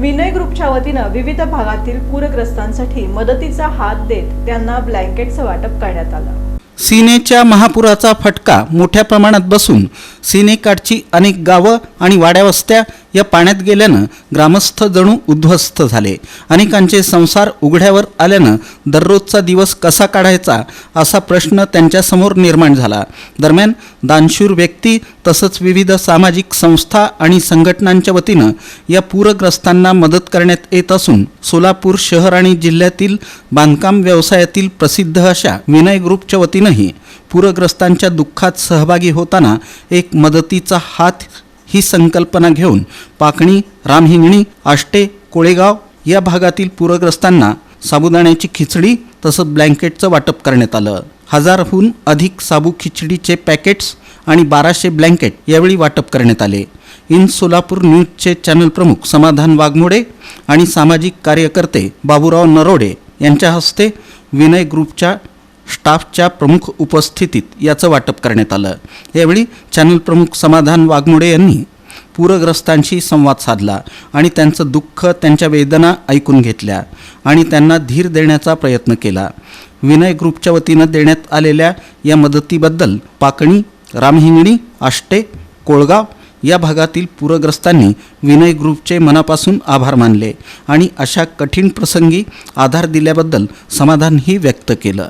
विनय ग्रुपच्या वतीनं विविध भागातील पूरग्रस्तांसाठी मदतीचा हात देत त्यांना ब्लँकेटचं वाटप करण्यात आलं. सीनेच्या महापुराचा फटका मोठ्या प्रमाणात बसून सीनेकाठची अनेक गावं आणि वाड्यावस्त्या या पाण्यात गेल्यानं ग्रामस्थ जणू उद्ध्वस्त झाले. अनेकांचे संसार उघड्यावर आल्यानं दररोजचा दिवस कसा काढायचा असा प्रश्न त्यांच्यासमोर निर्माण झाला. दरम्यान दानशूर व्यक्ती तसंच विविध सामाजिक संस्था आणि संघटनांच्या वतीनं या पूरग्रस्तांना मदत करण्यात येत असून सोलापूर शहर आणि जिल्ह्यातील बांधकाम व्यवसायातील प्रसिद्ध अशा विनय ग्रुपच्या वतीनंही पूरग्रस्तांच्या दुःखात सहभागी होताना एक मदतीचा हात ही संकल्पना घेऊन पाकणी रामहिंगणी आष्टे कोळेगाव या भागातील पूरग्रस्तांना साबुदाण्याची खिचडी तसंच ब्लँकेटचं वाटप करण्यात आलं. हजारहून अधिक साबू खिचडीचे पॅकेट्स आणि बाराशे ब्लँकेट यावेळी वाटप करण्यात आले. इन सोलापूर न्यूजचे चॅनल प्रमुख समाधान वाघमोडे आणि सामाजिक कार्यकर्ते बाबूराव नरोडे यांच्या हस्ते विनय ग्रुपच्या स्टाफच्या प्रमुख उपस्थितीत याचं वाटप करण्यात आलं. यावेळी चॅनल प्रमुख समाधान वाघमोडे यांनी पूरग्रस्तांशी संवाद साधला आणि त्यांचं दुःख त्यांच्या वेदना ऐकून घेतल्या आणि त्यांना धीर देण्याचा प्रयत्न केला. विनय ग्रुपच्या वतीनं देण्यात आलेल्या या मदतीबद्दल पाकणी रामहिंगणी आष्टे कोळगाव या भागातील पूरग्रस्तांनी विनय ग्रुपचे मनापासून आभार मानले आणि अशा कठीण प्रसंगी आधार दिल्याबद्दल समाधानही व्यक्त केलं.